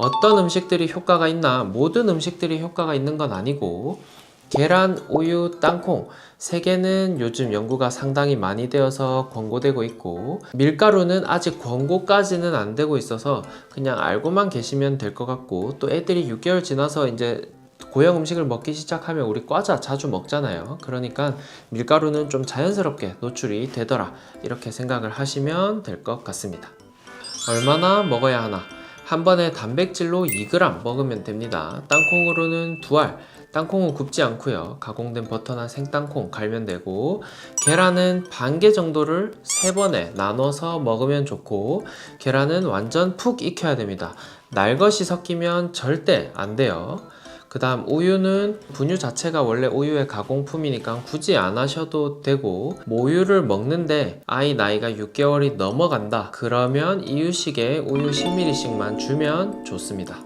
어떤 음식들이 효과가 있나 모든 음식들이 효과가 있는 건 아니고 계란, 우유, 땅콩 세 개는 요즘 연구가 상당히 많이 되어서 권고되고 있고 밀가루는 아직 권고까지는 안 되고 있어서 그냥 알고만 계시면 될 것 같고 또 애들이 6개월 지나서 이제 고형 음식을 먹기 시작하면 우리 과자 자주 먹잖아요. 그러니까 밀가루는 좀 자연스럽게 노출이 되더라. 이렇게 생각을 하시면 될 것 같습니다. 얼마나 먹어야 하나? 한 번에 단백질로 2g 먹으면 됩니다. 땅콩으로는 2알. 땅콩은 굽지 않고요. 가공된 버터나 생땅콩 갈면 되고 계란은 반 개 정도를 세 번에 나눠서 먹으면 좋고 계란은 완전 푹 익혀야 됩니다. 날것이 섞이면 절대 안 돼요. 그 다음 우유는 분유 자체가 원래 우유의 가공품이니까 굳이 안 하셔도 되고 모유를 먹는데 아이 나이가 6개월이 넘어간다. 그러면 이유식에 우유 10ml씩만 주면 좋습니다